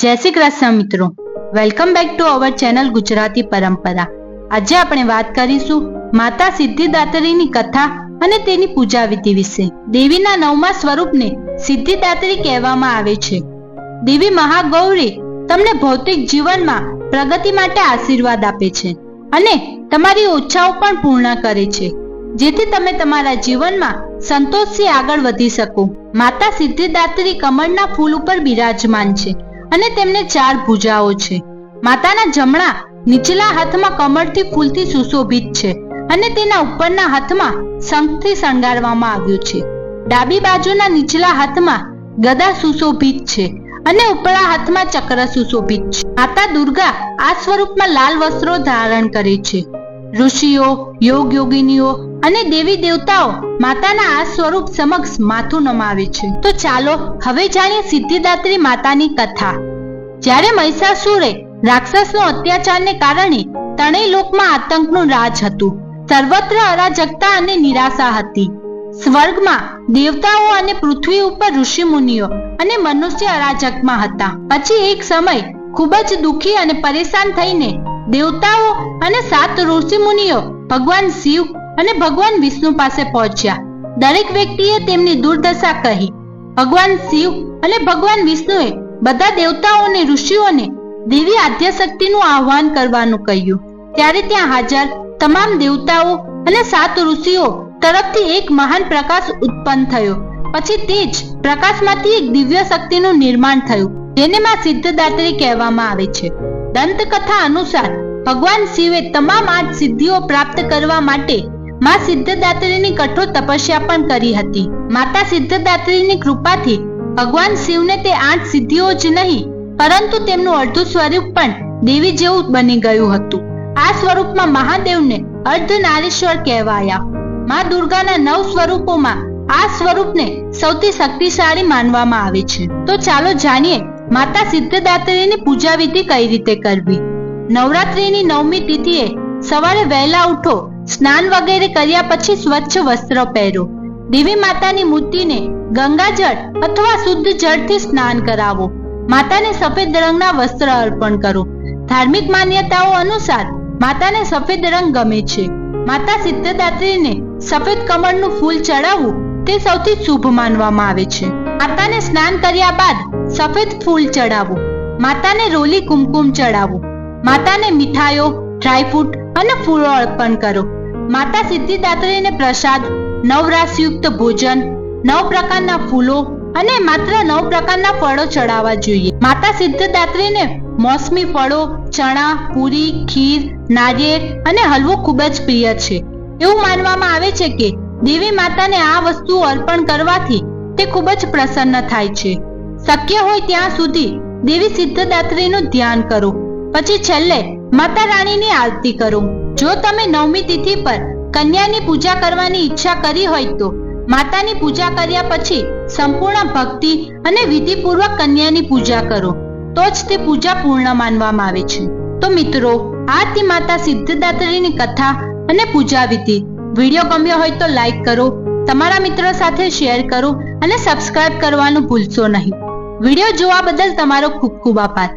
જય શ્રી કૃષ્ણ મિત્રો. Welcome back to our channel Gujarati Parampara. આજે આપણે વાત કરીશું માતા સિદ્ધિદાત્રીની કથા અને તેની પૂજા વિધિ વિશે. દેવીના નવમા સ્વરૂપને સિદ્ધિદાત્રી કહેવામાં આવે છે. દેવી મહાગૌરી તમને ભૌતિક જીવનમાં પ્રગતિ માટે આશીર્વાદ આપે છે અને તમારી ઓછાઓ પણ પૂર્ણ કરે છે. જેથી તમે તમારા જીવનમાં સંતોષથી આગળ વધી શકો. માતા સિદ્ધિદાત્રી કમળના ફૂલ ઉપર બિરાજમાન છે. અને તેમને ચાર ભુજાઓ છે. માતાના જમણા નીચલા હાથમાં કમળથી ફૂલથી સુશોભિત છે અને તેના ઉપરના હાથમાં શંખથી શણગારવામાં આવ્યું છે. ડાબી બાજુના નીચલા હાથમાં ગદા સુશોભિત છે અને ઉપલા હાથમાં ચક્ર સુશોભિત છે. માતા દુર્ગા આ સ્વરૂપમાં લાલ વસ્ત્રો ધારણ કરે છે. ઋષિઓ, યોગ યોગિનીઓ અને દેવી દેવતાઓ માતાના આ સ્વરૂપ સમક્ષ માથું નમાવે છે. તો ચાલો હવે જાણીએ સિદ્ધિદાત્રી માતાની કથા. જ્યારે મહિષાસુરે રાક્ષસનો અત્યાચારને કારણે ત્રણેય લોકમાં આતંકનું રાજ હતું. સર્વત્ર અરાજકતા અને નિરાશા હતી. સ્વર્ગમાં દેવતાઓ અને પૃથ્વી ઉપર ઋષિ મુનિઓ અને મનુષ્ય અરાજકમાં હતા. પછી એક સમય ખૂબ જ દુઃખી અને પરેશાન થઈને દેવતાઓ અને સાત ઋષિ મુનિઓ ભગવાન શિવ અને ભગવાન વિષ્ણુ પાસે પહોંચ્યા. દરેક વ્યક્તિએ તેમની દુર્દશા કહી. ભગવાન શિવ અને ભગવાન વિષ્ણુએ બધા દેવતાઓ ઋષિઓને દેવી આદ્યશક્તિનું આહ્વાન કરવાનું કહ્યું. ત્યારે ત્યાં હાજર તમામ દેવતાઓ અને સાત ઋષિઓ તરફથી એક મહાન પ્રકાશ ઉત્પન્ન થયો. પછી તે જ પ્રકાશમાંથી એક દિવ્ય શક્તિનું નિર્માણ થયું, જેને માં સિદ્ધદાત્રી કહેવામાં આવે છે. દંતકથા અનુસાર ભગવાન શિવે તમામ આઠ સિદ્ધિઓ પ્રાપ્ત કરવા માટે માં સિદ્ધદાત્રીની કઠોર તપસ્યા પણ કરી હતી. માતા સિદ્ધદાત્રીની કૃપાથી ભગવાન શિવને તે આઠ સિદ્ધિઓ જ નહીં, પરંતુ તેમનું અડધું સ્વરૂપ પણ દેવી જેવું બની ગયું હતું. આ સ્વરૂપમાં મહાદેવને અર્ધનારીશ્વર કહેવાયા. માં દુર્ગાના નવ સ્વરૂપોમાં આ સ્વરૂપને સૌથી શક્તિશાળી માનવામાં આવે છે. તો ચાલો જાણીએ માતા સિદ્ધદાત્રીની પૂજા વિધિ કઈ રીતે કરવી? નવરાત્રીની નવમી તિથિએ સવારે વહેલા ઉઠો સ્નાન વગેરે કર્યા પછી સ્વચ્છ વસ્ત્ર પહેરો. દેવી માતાની મૂર્તિને ગંગાજળ અથવા શુદ્ધ જળથી સ્નાન કરાવો. માતાને સફેદ રંગના વસ્ત્ર અર્પણ કરો. ધાર્મિક માન્યતાઓ અનુસાર માતાને સફેદ રંગ ગમે છે. માતા સિદ્ધદાત્રીને સફેદ કમળનું ફૂલ ચડાવવું તે સૌથી શુભ માનવામાં આવે છે. માતાને સ્નાન કર્યા બાદ સફેદ ફૂલ ચડાવવું માતાને રોલી કુમકુમ ચડાવવું માતાને મીઠાઈઓ, ડ્રાયફ્રૂટ અને ફૂલો અર્પણ કરો. માતા સિદ્ધિદાત્રીને પ્રસાદ, નવરાશયુક્ત ભોજન, નવ પ્રકારના ફૂલો અને માત્ર નવ પ્રકારના ફળો ચડાવવા જોઈએ. માતા સિદ્ધદાત્રીને મોસમી ફળો, ચણા, પૂરી, ખીર, નારિયેળ અને હલવો ખૂબ જ પ્રિય છે. એવું માનવામાં આવે છે કે દેવી માતાને આ વસ્તુ અર્પણ કરવાથી તે ખૂબ જ પ્રસન્ન થાય છે. શક્ય હોય ત્યાં સુધી દેવી સિદ્ધદાત્રીનું ધ્યાન કરો. પછી છેલ્લે માતા રાણીની આરતી કરો. જો તમે નવમી તિથિ પર કન્યાની પૂજા કરવાની ઈચ્છા કરી હોય તો માતાની પૂજા કર્યા પછી સંપૂર્ણ ભક્તિ અને વિધિપૂર્વક કન્યાની પૂજા કરો. તો જ તે પૂજા પૂર્ણ માનવામાં આવે છે. તો મિત્રો આ હતી માતા સિદ્ધદાત્રીની કથા અને પૂજા વિધિ. વીડિયો ગમ્યો હોય તો લાઈક કરો, તમારા મિત્રો સાથે શેર કરો અને સબસ્ક્રાઇબ કરવાનું ભૂલશો નહીં. વીડિયો જોવા બદલ તમારો ખૂબ ખૂબ આભાર.